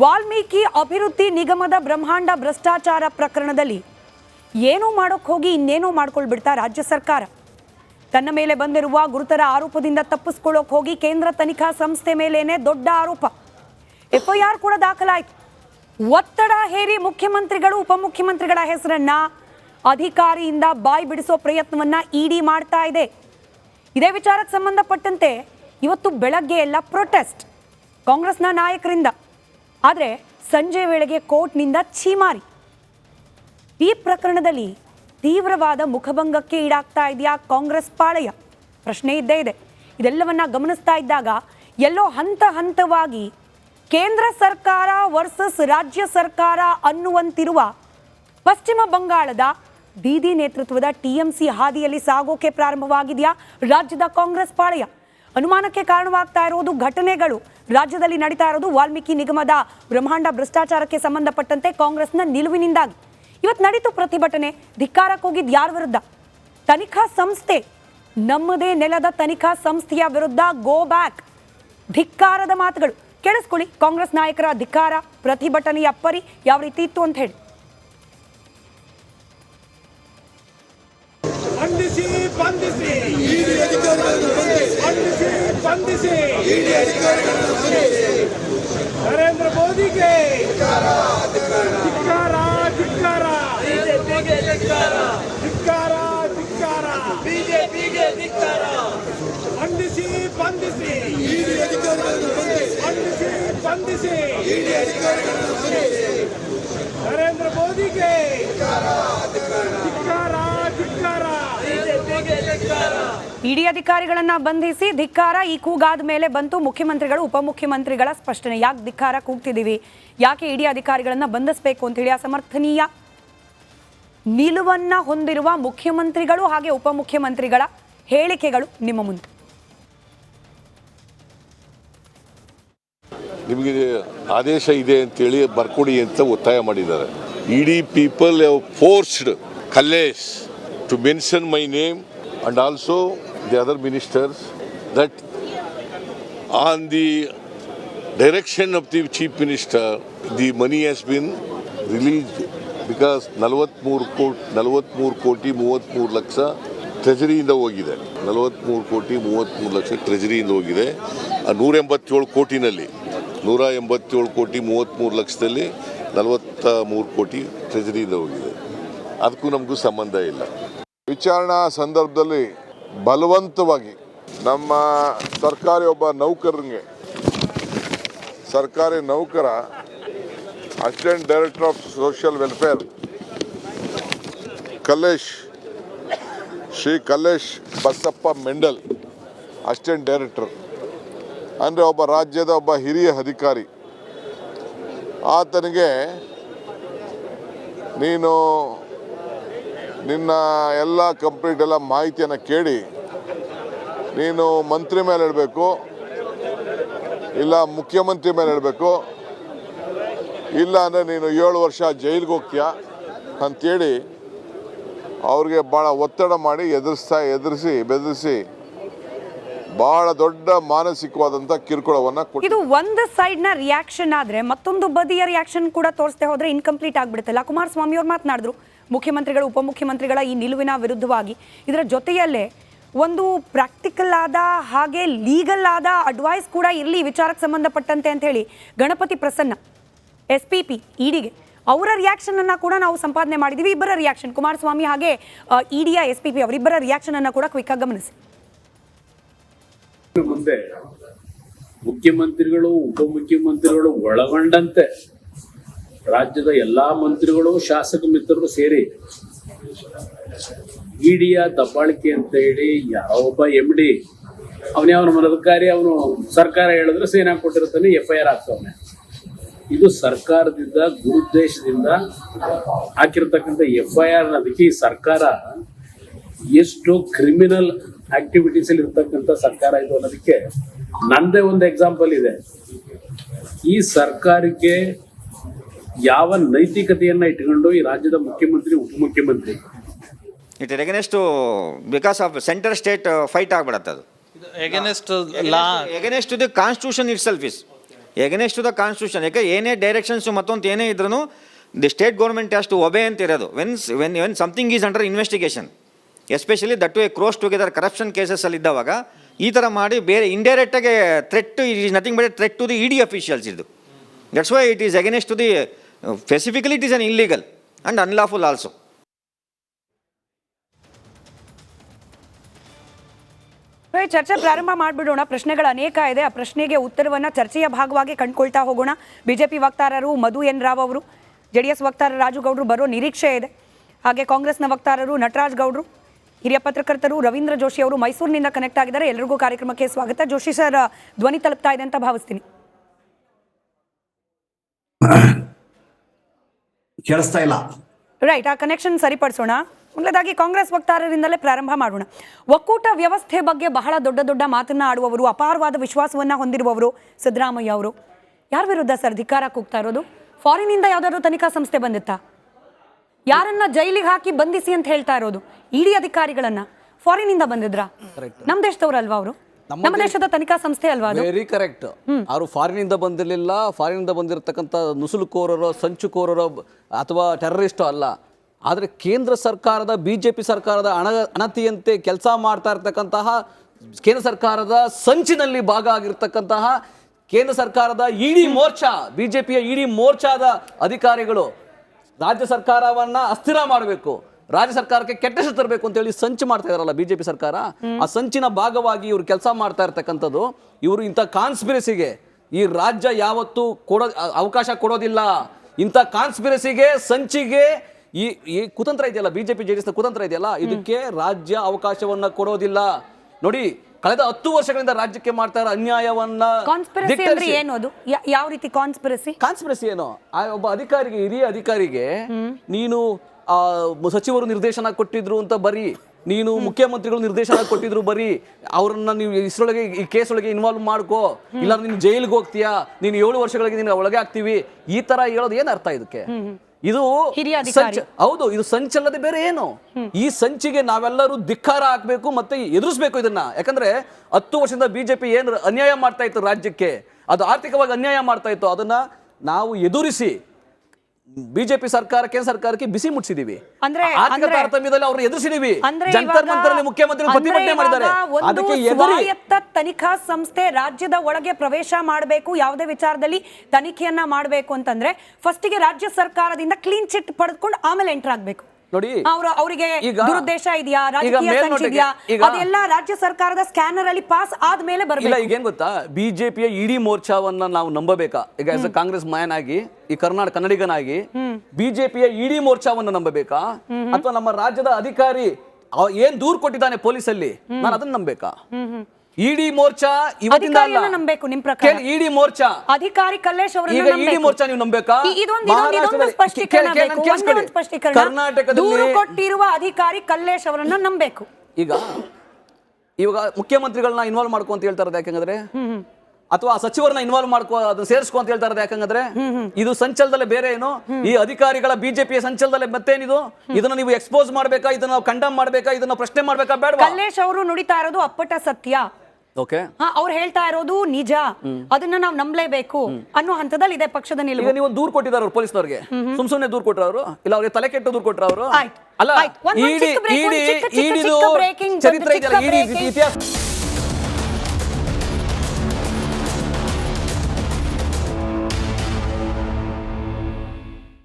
ವಾಲ್ಮೀಕಿ ಅಭಿವೃದ್ಧಿ ನಿಗಮದ ಬ್ರಹ್ಮಾಂಡ ಭ್ರಷ್ಟಾಚಾರ ಪ್ರಕರಣದಲ್ಲಿ ಏನೂ ಮಾಡೋಕ್ಕೆ ಹೋಗಿ ಇನ್ನೇನೋ ಮಾಡ್ಕೊಳ್ಬಿಡ್ತಾ ರಾಜ್ಯ ಸರ್ಕಾರ. ತನ್ನ ಮೇಲೆ ಬಂದಿರುವ ಗುರುತರ ಆರೋಪದಿಂದ ತಪ್ಪಿಸ್ಕೊಳ್ಳೋಕೆ ಹೋಗಿ ಕೇಂದ್ರ ತನಿಖಾ ಸಂಸ್ಥೆ ಮೇಲೇನೆ ದೊಡ್ಡ ಆರೋಪ. ಎಫ್ಐಆರ್ ಕೂಡ ದಾಖಲಾಯಿತು. ಒತ್ತಡ ಹೇರಿ ಮುಖ್ಯಮಂತ್ರಿಗಳು, ಉಪಮುಖ್ಯಮಂತ್ರಿಗಳ ಹೆಸರನ್ನ ಅಧಿಕಾರಿಯಿಂದ ಬಾಯಿ ಬಿಡಿಸೋ ಪ್ರಯತ್ನವನ್ನ ಇಡಿ ಮಾಡ್ತಾ ಇದೆ. ಇದೇ ವಿಚಾರಕ್ಕೆ ಸಂಬಂಧಪಟ್ಟಂತೆ ಇವತ್ತು ಬೆಳಗ್ಗೆ ಎಲ್ಲ ಪ್ರೊಟೆಸ್ಟ್ ಕಾಂಗ್ರೆಸ್ನ ನಾಯಕರಿಂದ ಆದರೆ ಸಂಜೆ ವೇಳೆಗೆ ಕೋರ್ಟ್ನಿಂದ ಛೀಮಾರಿ. ಈ ಪ್ರಕರಣದಲ್ಲಿ ತೀವ್ರವಾದ ಮುಖಭಂಗಕ್ಕೆ ಈಡಾಗ್ತಾ ಇದೆಯಾ ಕಾಂಗ್ರೆಸ್ ಪಾಳಯ? ಪ್ರಶ್ನೆ ಇದ್ದೇ ಇದೆ. ಇದೆಲ್ಲವನ್ನ ಗಮನಿಸ್ತಾ ಇದ್ದಾಗ ಎಲ್ಲೋ ಹಂತ ಹಂತವಾಗಿ ಕೇಂದ್ರ ಸರ್ಕಾರ ವರ್ಸಸ್ ರಾಜ್ಯ ಸರ್ಕಾರ ಅನ್ನುವಂತಿರುವ ಪಶ್ಚಿಮ ಬಂಗಾಳದ ಬೀದಿ ನೇತೃತ್ವದ ಟಿಎಂಸಿ ಹಾದಿಯಲ್ಲಿ ಸಾಗೋಕೆ ಪ್ರಾರಂಭವಾಗಿದೆಯಾ ರಾಜ್ಯದ ಕಾಂಗ್ರೆಸ್ ಪಾಳೆಯ? ಅನುಮಾನಕ್ಕೆ ಕಾರಣವಾಗ್ತಾ ಇರೋದು ಘಟನೆಗಳು. ರಾಜ್ಯದಲ್ಲಿ ನಡೀತಾ ಇರೋದು ವಾಲ್ಮೀಕಿ ನಿಗಮದ ಬ್ರಹ್ಮಾಂಡ ಭ್ರಷ್ಟಾಚಾರಕ್ಕೆ ಸಂಬಂಧಪಟ್ಟಂತೆ ಕಾಂಗ್ರೆಸ್ನ ನಿಲುವಿನಿಂದಾಗಿ. ಇವತ್ತು ನಡೀತು ಪ್ರತಿಭಟನೆ, ಧಿಕ್ಕಾರಕ್ಕೆ ಕೂಗಿದ್ ಯಾರ ವಿರುದ್ಧ? ತನಿಖಾ ಸಂಸ್ಥೆ, ನಮ್ಮದೇ ನೆಲದ ತನಿಖಾ ಸಂಸ್ಥೆಯ ವಿರುದ್ಧ ಗೋ ಬ್ಯಾಕ್ ಧಿಕ್ಕಾರದ ಮಾತುಗಳು. ಕೇಳಿಸ್ಕೊಳ್ಳಿ, ಕಾಂಗ್ರೆಸ್ ನಾಯಕರ ಧಿಕ್ಕಾರ, ಪ್ರತಿಭಟನೆಯ ಪರಿ ಯಾವ ರೀತಿ ಇತ್ತು ಅಂತ ಹೇಳಿ. ಬಂಧಿಸಿ ಬಂಧಿಸಿ. ಬಂಧಿಸಿ ನರೇಂದ್ರ ಮೋದಿಗೆ. ಧಿಕ್ಕಾರ ಧಿಕ್ಕಾರ. ಧಿಕ್ಕಾರ. ಧಿಕ್ಕಾರ ಬಿಜೆಪಿಗೆ ಧಿಕ್ಕಾರ. ಬಂಧಿಸಿ ಬಂಧಿಸಿ. ಬಂಧಿಸಿ ಬಂಧಿಸಿ. ನರೇಂದ್ರ ಮೋದಿಗೆ. ಧಿಕ್ಕಾರ ಧಿಕ್ಕಾರ ಬಿಜೆಪಿಗೆ ಧಿಕ್ಕಾರ ಇಡಿ ಅಧಿಕಾರಿಗಳನ್ನ ಬಂಧಿಸಿ ಧಿಕ್ಕಾರ ಈ ಕೂಗಾದ ಮೇಲೆ ಬಂತು. ಮುಖ್ಯಮಂತ್ರಿಗಳು, ಉಪಮುಖ್ಯಮಂತ್ರಿಗಳ ಸ್ಪಷ್ಟನೆ. ಯಾಕೆ ಧಿಕ್ಕಾರ ಕೂಗ್ತಿದ್ದೀವಿ ಯಾಕೆ ಇಡಿ ಅಧಿಕಾರಿಗಳನ್ನ ಬಂಧಿಸಬೇಕು ಅಂತ ಹೇಳಿ ಅಸಮರ್ಥನೀಯ ನಿಲುವನ್ನ ಹೊಂದಿರುವ ಮುಖ್ಯಮಂತ್ರಿಗಳು ಹಾಗೆ ಉಪಮುಖ್ಯಮಂತ್ರಿಗಳ ಹೇಳಿಕೆಗಳು ನಿಮ್ಮ ಮುಂದೆ. ನಿಮಗೆ ಆದೇಶ ಇದೆ ಅಂತೇಳಿ ಬರ್ಕೊಡಿ ಅಂತ ಒತ್ತಾಯ ಮಾಡಿದ್ದಾರೆ. ಇಡೀ people forced Kallesh to mention my name and also the other ministers that on the direction of the chief minister the money has been released because ನಲವತ್ತ್ಮೂರು ಕೋಟಿ ನಲವತ್ತ್ಮೂರು ಕೋಟಿ ಮೂವತ್ತ್ಮೂರು ಲಕ್ಷ ಟ್ರೆಜರಿಯಿಂದ ಹೋಗಿದೆ ನಲವತ್ತ್ಮೂರು ಕೋಟಿ ಮೂವತ್ತ್ಮೂರು ಲಕ್ಷ ಟ್ರೆಜರಿಯಿಂದ ಹೋಗಿದೆ. ನೂರ ಎಂಬತ್ತೇಳು ಕೋಟಿನಲ್ಲಿ ನೂರ ಎಂಬತ್ತೇಳು ಕೋಟಿ ಮೂವತ್ತ್ಮೂರು ಲಕ್ಷದಲ್ಲಿ ನಲವತ್ತ ಮೂರು ಕೋಟಿ ಟ್ರೆಜರಿಯಿಂದ ಹೋಗಿದೆ. ಅದಕ್ಕೂ ನಮಗೂ ಸಂಬಂಧ ಇಲ್ಲ. ವಿಚಾರಣಾ ಸಂದರ್ಭದಲ್ಲಿ ಬಲವಂತವಾಗಿ ನಮ್ಮ ಸರ್ಕಾರಿ ಒಬ್ಬ ನೌಕರನಿಗೆ, ಸರ್ಕಾರಿ ನೌಕರ, assistant director of social welfare, Kallesh, Shri Kallesh Basappa Mendal, assistant director, ಅಂದರೆ ಒಬ್ಬ ರಾಜ್ಯದ ಒಬ್ಬ ಹಿರಿಯ ಅಧಿಕಾರಿ. ಆತನಿಗೆ ನೀನು ನಿನ್ನ ಎಲ್ಲ ಕಂಪ್ಲೀಟ್ ಎಲ್ಲ ಮಾಹಿತಿಯನ್ನು ಕೇಳಿ ನೀನು ಮಂತ್ರಿ ಮೇಲೆ ಹೇಳಬೇಕು ಇಲ್ಲ ಮುಖ್ಯಮಂತ್ರಿ ಮೇಲೆ ಹೇಳಬೇಕು ಇಲ್ಲ ಅಂದರೆ ನೀನು ಏಳು ವರ್ಷ ಜೈಲಿಗೆ ಹೋಗ್ತೀಯ ಅಂಥೇಳಿ ಅವ್ರಿಗೆ ಭಾಳ ಒತ್ತಡ ಮಾಡಿ ಎದುರಿಸ್ತಾ ಎದುರಿಸಿ ಬೆದರಿಸಿ ಬಹಳ ದೊಡ್ಡ ಮಾನಸಿಕವಾದಂತ ಕಿರುಕುಳವನ್ನ ಇದು ಒಂದು ಸೈಡ್ನ ರಿಯಾಕ್ಷನ್ ಆದ್ರೆ ಮತ್ತೊಂದು ಬದಿಯ ರಿಯಾಕ್ಷನ್ ಕೂಡ ತೋರಿಸದೆ ಹೋದ್ರೆ ಇನ್ಕಂಪ್ಲೀಟ್ ಆಗ್ಬಿಡುತ್ತಲ್ಲ ಕುಮಾರಸ್ವಾಮಿ ಅವ್ರು ಮಾತನಾಡಿದ್ರು. ಮುಖ್ಯಮಂತ್ರಿಗಳು, ಉಪಮುಖ್ಯಮಂತ್ರಿಗಳ ಈ ನಿಲುವಿನ ವಿರುದ್ಧವಾಗಿ ಇದರ ಜೊತೆಯಲ್ಲೇ ಒಂದು ಪ್ರಾಕ್ಟಿಕಲ್ ಆದ ಹಾಗೆ ಲೀಗಲ್ ಆದ ಅಡ್ವೈಸ್ ಕೂಡ ಇರಲಿ ವಿಚಾರಕ್ಕೆ ಸಂಬಂಧಪಟ್ಟಂತೆ ಅಂತ ಹೇಳಿ Ganapathi Prasanna S P P ಇಡಿಗೆ ಅವರ ರಿಯಾಕ್ಷನ್ ಅನ್ನ ಕೂಡ ನಾವು ಸಂಪಾದನೆ ಮಾಡಿದೀವಿ. ಇಬ್ಬರ ರಿಯಾಕ್ಷನ್ ಕುಮಾರಸ್ವಾಮಿ ಹಾಗೆ ಇಡಿಯ ಎಸ್ ಪಿ ಪಿ ಅವರಿಬ್ಬರ ರಿಯಾಕ್ಷನ್ ಅನ್ನ ಕೂಡ ಕ್ವಿಕ್ ಆಗಿ ಗಮನಿಸಿ. ಮುಂದೆ ಮುಖ್ಯಮಂತ್ರಿಗಳು, ಉಪಮುಖ್ಯಮಂತ್ರಿಗಳು ಒಳಗೊಂಡಂತೆ ರಾಜ್ಯದ ಎಲ್ಲಾ ಮಂತ್ರಿಗಳು, ಶಾಸಕ ಮಿತ್ರರು ಸೇರಿ ಇಡಿಯ ದಬ್ಬಾಳಿಕೆ ಅಂತ ಹೇಳಿ ಯಾವೊಬ್ಬ ಎಂ ಡಿ ಅವನ ಮನದಕಾರಿ ಅವನು ಸರ್ಕಾರ ಹೇಳಿದ್ರೆ ಸೇನಾ ಕೊಟ್ಟಿರ್ತಾನೆ ಎಫ್ ಐ ಆರ್ ಆಗ್ತಾವನೆ. ಇದು ಸರ್ಕಾರದಿಂದ ಗುರುದ್ದೇಶದಿಂದ ಹಾಕಿರ್ತಕ್ಕಂಥ ಎಫ್ ಐ ಆರ್ ಅದಕ್ಕೆ ಈ ಸರ್ಕಾರ ಎಷ್ಟು ಕ್ರಿಮಿನಲ್ ಆಕ್ಟಿವಿಟೀಸ್ ಅಲ್ಲಿ ಇರ್ತಕ್ಕಂಥ ಸರ್ಕಾರ ಇದು ಅನ್ನೋದಕ್ಕೆ ನಂದೇ ಒಂದು ಎಕ್ಸಾಂಪಲ್ ಇದೆ. ಈ ಸರ್ಕಾರಕ್ಕೆ ಯಾವ ನೈತಿಕತೆಯನ್ನ ಇಟ್ಕೊಂಡು ಈ ರಾಜ್ಯದ ಮುಖ್ಯಮಂತ್ರಿ ಉಪಮುಖ್ಯಮಂತ್ರಿ? It against because of centre state fight ಆಗ್ಬಿಡತ್ತೆ ಅದು. Against law against to the constitution itself is against to the constitution ಯಾಕೆ ಏನೇ ಡೈರೆಕ್ಷನ್ಸ್ ಮತ್ತೊಂದು ಏನೇ ಇದ್ರೂ the state government has to obey ಅಂತ ಇರೋದು. When's when when something is under investigation especially that way across together corruption ಕೇಸಸ್ಸಲ್ಲಿ ಇದ್ದವಾಗ ಈ ಥರ ಮಾಡಿ ಬೇರೆ ಇಂಡೈರೆಕ್ಟಾಗಿ threat it is nothing but threat to the E D officials ಇದು that's why it is against to the specifically it is un illegal and unlawful also ಇವಾಗ ಚರ್ಚೆ ಪ್ರಾರಂಭ ಮಾಡಿಬಿಡೋಣ. ಪ್ರಶ್ನೆಗಳು ಅನೇಕ ಇದೆ. ಆ ಪ್ರಶ್ನೆಗೆ ಉತ್ತರವನ್ನು ಚರ್ಚೆಯ ಭಾಗವಾಗಿ ಕಂಡುಕೊಳ್ತಾ ಹೋಗೋಣ. ಬಿಜೆಪಿ ವಕ್ತಾರರು ಮಧು ಎನ್ ರಾವ್ ಅವರು ಜೆಡಿಎಸ್ ಡಿ ಎಸ್ ವಕ್ತಾರ ರಾಜು ಗೌಡ್ರು ಬರೋ ನಿರೀಕ್ಷೆ ಇದೆ. ಹಾಗೆ ಕಾಂಗ್ರೆಸ್ನ ವಕ್ತಾರರು ನಟರಾಜ್ ಗೌಡ್ರು ಹಿರಿಯ ಪತ್ರಕರ್ತರು ರವೀಂದ್ರ ಜೋಶಿ ಅವರು ಮೈಸೂರಿನಿಂದ ಕನೆಕ್ಟ್ ಆಗಿದ್ದಾರೆ. ಎಲ್ರಿಗೂ ಕಾರ್ಯಕ್ರಮಕ್ಕೆ ಸ್ವಾಗತ. ಜೋಶಿ ಸರ್ ಧ್ವನಿ ತಲುಪ್ತಾ ಇದೆ ಅಂತ ಭಾವಿಸ್ತೀನಿ. ಕೇಳಿಸ್ತಾ ಇಲ್ಲ. ರೈಟ್ ಆ ಕನೆಕ್ಷನ್ ಸರಿಪಡಿಸೋಣ. ಮೊದಲದಾಗಿ ಕಾಂಗ್ರೆಸ್ ವಕ್ತಾರರಿಂದಲೇ ಪ್ರಾರಂಭ ಮಾಡೋಣ. ಒಕ್ಕೂಟ ವ್ಯವಸ್ಥೆ ಬಗ್ಗೆ ಬಹಳ ದೊಡ್ಡ ದೊಡ್ಡ ಮಾತನ್ನ ಆಡುವವರು ಅಪಾರವಾದ ವಿಶ್ವಾಸವನ್ನ ಹೊಂದಿರುವವರು ಸಿದ್ದರಾಮಯ್ಯ ಅವರು. ಯಾರ ವಿರುದ್ಧ ಸರ್ ಧಿಕ್ಕಾರ ಕೂಗ್ತಾ ಇರೋದು? ಇಂದ ಯಾವ್ದಾದ್ರು ತನಿಖಾ ಸಂಸ್ಥೆ ಬಂದಿತ್ತಾ? ಯಾರನ್ನ ಜೈಲಿಗೆ ಹಾಕಿ ಬಂಧಿಸಿ ಅಂತ ಹೇಳ್ತಾ ಇರೋದು? ಇಡೀ ಅಧಿಕಾರಿಗಳನ್ನ. ಫಾರಿನಿಂದ ಬಂದಿದ್ರ? ನಮ್ಮ ದೇಶದವ್ರಲ್ವಾ ಅವರು? ನಮ್ಮ ದೇಶದ ತನಿಖಾ ಸಂಸ್ಥೆ ಅಲ್ವಾ ವೆರಿ ಕರೆಕ್ಟ್ ಅವರು ಇಂದ ಬಂದಿರಲಿಲ್ಲ ಫಾರಿನಿಂದ ಬಂದಿರತಕ್ಕಂಥ ನುಸುಳುಕೋರರೋ ಸಂಚುಕೋರರೋ ಅಥವಾ ಟೆರರಿಸ್ಟೋ ಅಲ್ಲ. ಆದರೆ ಕೇಂದ್ರ ಸರ್ಕಾರದ ಬಿಜೆಪಿ ಸರ್ಕಾರದ ಅಣ ಅಣತಿಯಂತೆ ಕೆಲಸ ಮಾಡ್ತಾ ಇರತಕ್ಕಂತಹ ಕೇಂದ್ರ ಸರ್ಕಾರದ ಸಂಚಿನಲ್ಲಿ ಭಾಗ ಆಗಿರ್ತಕ್ಕಂತಹ ಕೇಂದ್ರ ಸರ್ಕಾರದ ಇಡಿ ಮೋರ್ಚಾ ಬಿಜೆಪಿಯ ಇಡೀ ಮೋರ್ಚಾದ ಅಧಿಕಾರಿಗಳು ರಾಜ್ಯ ಸರ್ಕಾರವನ್ನ ಅಸ್ಥಿರ ಮಾಡಬೇಕು. ರಾಜ್ಯ ಸರ್ಕಾರಕ್ಕೆ ಕೆಟ್ಟ ಹೆಸರು ತರಬೇಕು ಅಂತೇಳಿ ಸಂಚು ಮಾಡ್ತಾ ಇದಾರಲ್ಲ ಬಿಜೆಪಿ ಸರ್ಕಾರ. ಆ ಸಂಚಿನ ಭಾಗವಾಗಿ ಇವರು ಕೆಲಸ ಮಾಡ್ತಾ ಇರ್ತಕ್ಕಂಥದ್ದು ಇವರು ಇಂಥ ಕಾನ್ಸ್ಪಿರಸಿಗೆ ಈ ರಾಜ್ಯ ಯಾವತ್ತೂ ಕೊಡೋ ಅವಕಾಶ ಕೊಡೋದಿಲ್ಲ. ಇಂಥ ಕಾನ್ಸ್ಪಿರಸಿಗೆ ಸಂಚಿಗೆ ಈ ಈ ಕುತಂತ್ರ ಇದೆಯಲ್ಲ ಬಿಜೆಪಿ ಜೆಡಿಎಸ್ ಕುತಂತ್ರ ಇದೆಯಲ್ಲ ಇದಕ್ಕೆ ರಾಜ್ಯ ಅವಕಾಶವನ್ನ ಕೊಡೋದಿಲ್ಲ. ನೋಡಿ ಕಳೆದ ಹತ್ತು ವರ್ಷಗಳಿಂದ ರಾಜ್ಯಕ್ಕೆ ಮಾಡ್ತಾ ಇರೋ ಅನ್ಯಾಯವನ್ನ ಕಾನ್ಸ್ಪಿರಸಿ ಏನು ಅದು? ಯಾವ ರೀತಿ ಕಾನ್ಸ್ಪಿರಸಿ ಕಾನ್ಸ್ಪಿರಸಿ ಏನು? ಆ ಒಬ್ಬ ಅಧಿಕಾರಿಗೆ ಹಿರಿಯ ಅಧಿಕಾರಿಗೆ ನೀನು ಸಚಿವರು ನಿರ್ದೇಶನ ಕೊಟ್ಟಿದ್ರು ಅಂತ ಬರೀ ನೀನು ಮುಖ್ಯಮಂತ್ರಿಗಳು ನಿರ್ದೇಶನ ಕೊಟ್ಟಿದ್ರು ಬರೀ ಅವ್ರನ್ನ ನೀವು ಇಸ್ರೊಳಗೆ ಈ ಕೇಸ್ ಒಳಗೆ ಇನ್ವಾಲ್ವ್ ಮಾಡ್ಕೋ ಇಲ್ಲ ನೀನು ಜೈಲಿಗೆ ಹೋಗ್ತೀಯಾ? ನೀನು ಏಳು ವರ್ಷಗಳಿಗೆ ನೀನು ಒಳಗೆ ಆಗ್ತೀವಿ. ಈ ತರ ಹೇಳೋದು ಏನ್ ಅರ್ಥ ಇದಕ್ಕೆ? ಇದು ಹೌದು ಇದು ಸಂಚಲ್ಲದೆ ಬೇರೆ ಏನು? ಈ ಸಂಚಿಗೆ ನಾವೆಲ್ಲರೂ ಧಿಕ್ಕಾರ ಹಾಕ್ಬೇಕು ಮತ್ತೆ ಎದುರಿಸ್ಬೇಕು ಇದನ್ನ. ಯಾಕಂದ್ರೆ ಹತ್ತು ವರ್ಷದಿಂದ ಬಿಜೆಪಿ ಏನ್ ಅನ್ಯಾಯ ಮಾಡ್ತಾ ಇತ್ತು ರಾಜ್ಯಕ್ಕೆ ಅದು ಆರ್ಥಿಕವಾಗಿ ಅನ್ಯಾಯ ಮಾಡ್ತಾ ಇತ್ತು. ಅದನ್ನ ನಾವು ಎದುರಿಸಿ ಬಿಜೆಪಿ ಸರ್ಕಾರ ಕೇಂದ್ರ ಸರ್ಕಾರಕ್ಕೆ ಬಿಸಿ ಮುಟ್ಟಿಸಿದೀವಿ ಅಂದ್ರೆ- ಆರ್ಥಿಕ ತಾರತಮ್ಯದಲ್ಲಿ ಅವ್ರನ್ನ ಎದುರಿಸಿದೀವಿ. ಜಂತರ್ ಮಂತರಲ್ಲಿ ಮುಖ್ಯಮಂತ್ರಿ ಪ್ರತಿಭಟನೆ ಮಾಡಿದ್ದಾರೆ. ಅದಕ್ಕೆ ಸ್ವಾಯತ್ತ ತನಿಖಾ ಸಂಸ್ಥೆ ರಾಜ್ಯದ ಒಳಗೆ ಪ್ರವೇಶ ಮಾಡಬೇಕು ಯಾವುದೇ ವಿಚಾರದಲ್ಲಿ ತನಿಖೆಯನ್ನ ಮಾಡಬೇಕು ಅಂತಂದ್ರೆ ಫಸ್ಟಿಗೆ ರಾಜ್ಯ ಸರ್ಕಾರದಿಂದ ಕ್ಲೀನ್ ಚಿಟ್ ಪಡೆದುಕೊಂಡು ಆಮೇಲೆ ಎಂಟರ್ ಆಗ್ಬೇಕು. ನೋಡಿ ಅವ್ರ ಅವರಿಗೆ ಈಗ- ದುರುದ್ದೇಶ ಇದೆಯಾ? ರಾಜಕೀಯ ಸಂಚಿದ್ಯಾ ಅದೆಲ್ಲ ರಾಜ್ಯ ಸರ್ಕಾರದ ಸ್ಕ್ಯಾನರ್ ಅಲ್ಲಿ ಪಾಸ್ ಆದ್ಮೇಲೆ ಬರಲಿಲ್ಲ ಈಗ ಏನ್ ಗೊತ್ತಾ? ಬಿಜೆಪಿಯ ಇಡೀ ಮೋರ್ಚಾವನ್ನ ನಾವು ನಂಬಬೇಕಾ? ಈಗ ಆಸ್ ಅ ಕಾಂಗ್ರೆಸ್ ಮ್ಯಾನ್ ಆಗಿ ಈ ಕರ್ನಾಟಕ ಕನ್ನಡಿಗನಾಗಿ ಬಿಜೆಪಿಯ ಇಡೀ ಮೋರ್ಚಾವನ್ನ ನಂಬಬೇಕಾ? ಅಥವಾ ನಮ್ಮ ರಾಜ್ಯದ ಅಧಿಕಾರಿ ಏನ್ ದೂರ್ ಕೊಟ್ಟಿದ್ದಾನೆ ಪೊಲೀಸಲ್ಲಿ? ನಾನು ಅದನ್ನ ನಂಬೇಕಾ ಇಡೀ ಮೋರ್ಚಾ ಇವತ್ತಿಂದ ಅಲ್ಲ. ನಂಬೇಕು ನಿಮ್ ಪ್ರಕಾರ. ಇಡಿ ಮೋರ್ಚಾ. ಅಧಿಕಾರಿ ಕಲ್ಲೇಶ್ ಅವರನ್ನ ಈಗ ಇಡಿ. ಮೋರ್ಚಾ ನೀವು ನಂಬೇಕಾ? ಇದೊಂದು ಇದೊಂದು- ಸ್ಪಷ್ಟೀಕರಣ ಬೇಕು. ನಾನು ಒಂದೇ ಒಂದು ಸ್ಪಷ್ಟೀಕರಣ. ಕರ್ನಾಟಕದಲ್ಲಿ- ದೂರು ಕೊಟ್ಟಿರುವ ಅಧಿಕಾರಿ ಕಲ್ಲೇಶ್ ಅವರನ್ನ ನಂಬಬೇಕು. ಈಗ ಇವಾಗ ಮುಖ್ಯಮಂತ್ರಿಗಳನ್ನ ಇನ್ವಾಲ್ವ್ ಮಾಡ್ಕೊ ಅಂತ ಹೇಳ್ತಾ ಇರೋದು ಯಾಕಂದ್ರೆ ಅಥವಾ ಆ ಸಚಿವರನ್ನ ಇನ್ವಾಲ್ವ್ ಮಾಡ್ಕೋ ಅದನ್ನ ಸೇರಿಸ್ಕೊ ಅಂತ ಹೇಳ್ತಾ ಇರೋದು ಯಾಕಂದ್ರೆ ಇದು ಸಂಚಲದಲ್ಲೇ ಬೇರೆ ಏನು? ಈ ಅಧಿಕಾರಿಗಳ ಬಿಜೆಪಿಯ ಸಂಚಲದಲ್ಲೇ ಮತ್ತೇನಿದು? ಇದನ್ನ ನೀವು ಎಕ್ಸ್ಪೋಸ್ ಮಾಡ್ಬೇಕಾ? ಇದನ್ನ ಕಂಡಮ್ ಮಾಡ್ಬೇಕಾ? ಇದನ್ನ ಪ್ರಶ್ನೆ ಮಾಡ್ಬೇಕಾ? ಬೇಡ ಕಲ್ಲೇಶ್ ಅವರು ನುಡಿತಾ ಇರೋದು ಅಪ್ಪಟ ಸತ್ಯ. ಅವ್ರು ಹೇಳ್ತಾ ಇರೋದು ನಿಜ. ಅದನ್ನ ನಾವು ನಂಬಲೇಬೇಕು ಅನ್ನೋ ಹಂತದಲ್ಲಿ ಇದೆ ಪಕ್ಷದ ನಿಲುವು. ನೀವು ದೂರ್ ಕೊಟ್ಟಿದ್ದಾರೆ ಅವ್ರು ಪೊಲೀಸ್ನವ್ರಿಗೆ. ಸುಮ್ ಸುಮ್ನೆ ದೂರ್ ಕೊಟ್ರ ಅವರು ಇಲ್ಲ ಅವ್ರಿಗೆ ತಲೆ ಕೆಟ್ಟು ದೂರ್ ಕೊಟ್ರ ಅವರು. ಅಲ್ಲ. ಇತಿಹಾಸ